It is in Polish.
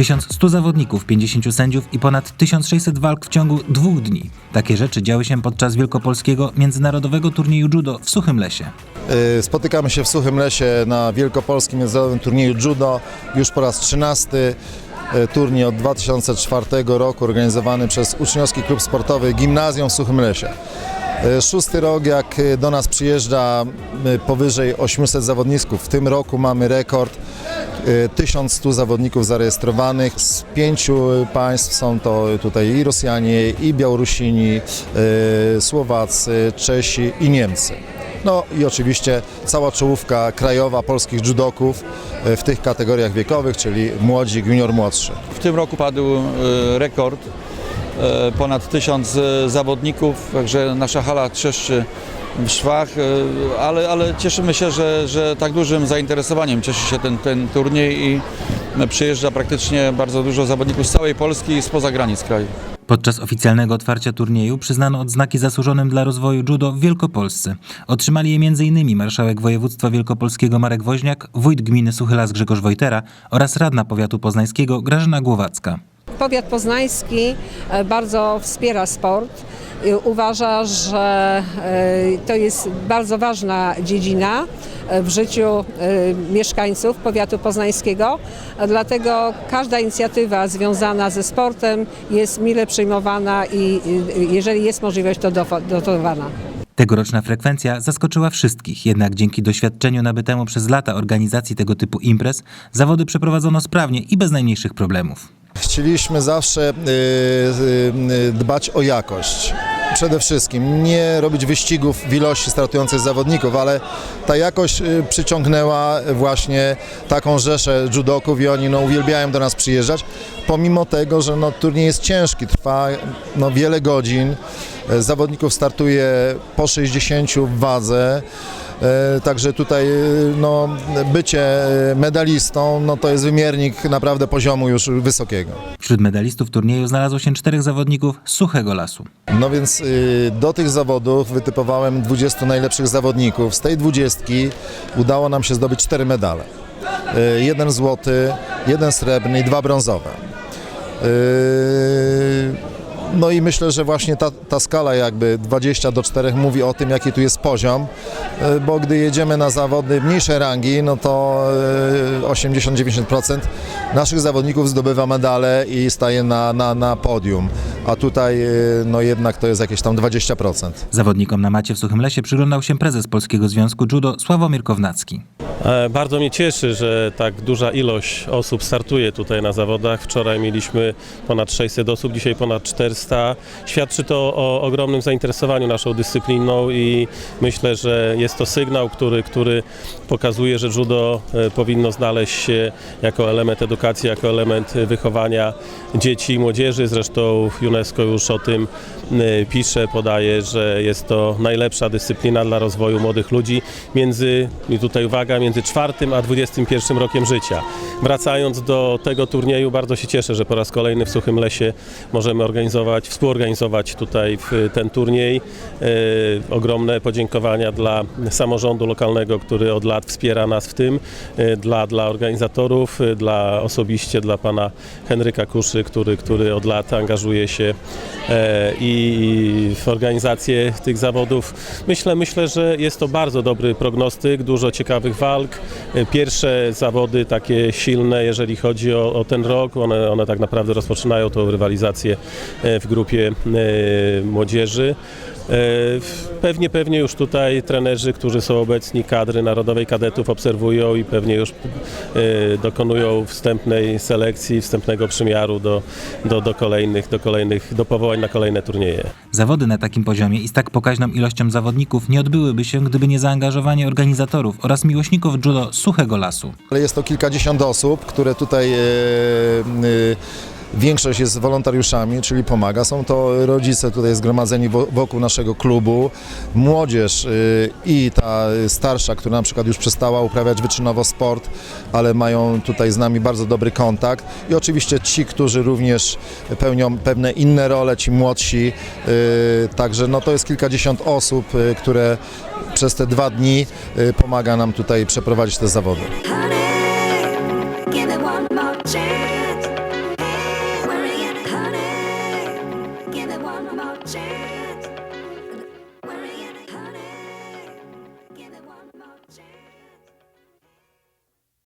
1100 zawodników, 50 sędziów i ponad 1600 walk w ciągu dwóch dni. Takie rzeczy działy się podczas wielkopolskiego międzynarodowego turnieju judo w Suchym Lesie. Y, Spotykamy się w Suchym Lesie na wielkopolskim międzynarodowym turnieju judo. Już po raz 13 y, turniej od 2004 roku organizowany przez Uczniowski Klub Sportowy Gimnazjum w Suchym Lesie. Y, Szósty rok, jak do nas przyjeżdża powyżej 800 zawodników. W tym roku mamy rekord 1100 zawodników zarejestrowanych. Z pięciu państw są to tutaj i Rosjanie, i Białorusini, y, Słowacy, Czesi i Niemcy. No i oczywiście cała czołówka krajowa polskich judoków y, w tych kategoriach wiekowych, czyli młodzi, junior, młodszy. W tym roku padł e, rekord, e, ponad tysiąc e, zawodników, także nasza hala trzeszczy szwach, e, ale, ale cieszymy się, że, że tak dużym zainteresowaniem cieszy się ten, ten turniej i przyjeżdża praktycznie bardzo dużo zawodników z całej Polski i spoza granic kraju. Podczas oficjalnego otwarcia turnieju przyznano odznaki zasłużonym dla rozwoju judo w Wielkopolsce. Otrzymali je m.in. marszałek województwa wielkopolskiego Marek Woźniak, wójt gminy Suchy Las Grzegorz Wojtera oraz radna powiatu poznańskiego Grażyna Głowacka. Powiat poznański e, bardzo wspiera sport. Uważa, że e, to jest bardzo ważna dziedzina e, w życiu mieszkańców powiatu poznańskiego. Dlatego każda inicjatywa związana ze sportem jest mile przyjmowana i jeżeli jest możliwość, to dotowana. Tegoroczna frekwencja zaskoczyła wszystkich, jednak dzięki doświadczeniu nabytemu przez lata organizacji tego typu imprez, zawody przeprowadzono sprawnie i bez najmniejszych problemów. Chcieliśmy zawsze y, y, y, dbać o jakość. Przede wszystkim nie robić wyścigów w ilości startujących zawodników, ale ta jakość przyciągnęła właśnie taką rzeszę judoków i oni no, uwielbiają do nas przyjeżdżać, pomimo tego, że no, turniej jest ciężki, trwa no, wiele godzin, zawodników startuje po 60 w wadze. E, Także tutaj e, no, bycie e, medalistą no, to jest wymiernik naprawdę poziomu już wysokiego. Wśród medalistów turnieju znalazło się czterech zawodników z Suchego Lasu. No więc y, do tych zawodów wytypowałem 20 najlepszych zawodników. Z tej 20 udało nam się zdobyć 4 medale. Y, Jeden złoty, jeden srebrny i dwa brązowe. No i myślę, że właśnie ta, ta skala jakby 20 do 4 mówi o tym, jaki tu jest poziom, y, bo gdy jedziemy na zawody mniejszej rangi, no to y, 80-90% naszych zawodników zdobywa medale i staje na, na, na podium, a tutaj y, no jednak to jest jakieś tam 20%. Zawodnikom na macie w Suchym Lesie przyglądał się prezes Polskiego Związku Judo Sławomir Kownacki. E, Bardzo mnie cieszy, że tak duża ilość osób startuje tutaj na zawodach. Wczoraj mieliśmy ponad 600 osób, dzisiaj ponad 400. Świadczy to o ogromnym zainteresowaniu naszą dyscypliną i myślę, że jest to sygnał, który, który pokazuje, że judo e, powinno znaleźć się jako element edukacji, jako element wychowania dzieci i młodzieży. Zresztą UNESCO już o tym e, pisze, podaje, że jest to najlepsza dyscyplina dla rozwoju młodych ludzi między, i tutaj uwaga, między czwartym a 21 rokiem życia. Wracając do tego turnieju, bardzo się cieszę, że po raz kolejny w Suchym Lesie możemy organizować, współorganizować tutaj ten turniej. E, ogromne podziękowania dla samorządu lokalnego, który od lat wspiera nas w tym, e, dla, dla organizatorów, dla osobiście dla pana Henryka Kuszy, który, który od lat angażuje się e, i w organizację tych zawodów. Myślę, myślę, że jest to bardzo dobry prognostyk, dużo ciekawych walk. E, Pierwsze zawody takie silne, jeżeli chodzi o, o ten rok, one, one tak naprawdę rozpoczynają tą rywalizację e, w grupie młodzieży. E, Pewnie, pewnie już tutaj trenerzy, którzy są obecni, kadry Narodowej Kadetów obserwują i pewnie już e, dokonują wstępnej selekcji, wstępnego przymiaru do, do, do kolejnych, do kolejnych, do powołań na kolejne turnieje. Zawody na takim poziomie i z tak pokaźną ilością zawodników nie odbyłyby się, gdyby nie zaangażowanie organizatorów oraz miłośników judo Suchego Lasu. Ale jest to kilkadziesiąt osób, które tutaj e, e, Większość jest wolontariuszami, czyli pomaga. Są to rodzice tutaj zgromadzeni wo- wokół naszego klubu, młodzież y, i ta starsza, która na przykład już przestała uprawiać wyczynowo sport, ale mają tutaj z nami bardzo dobry kontakt. I oczywiście ci, którzy również pełnią pewne inne role, ci młodsi. y, Także no, to jest kilkadziesiąt osób, y, które przez te dwa dni pomaga nam tutaj przeprowadzić te zawody.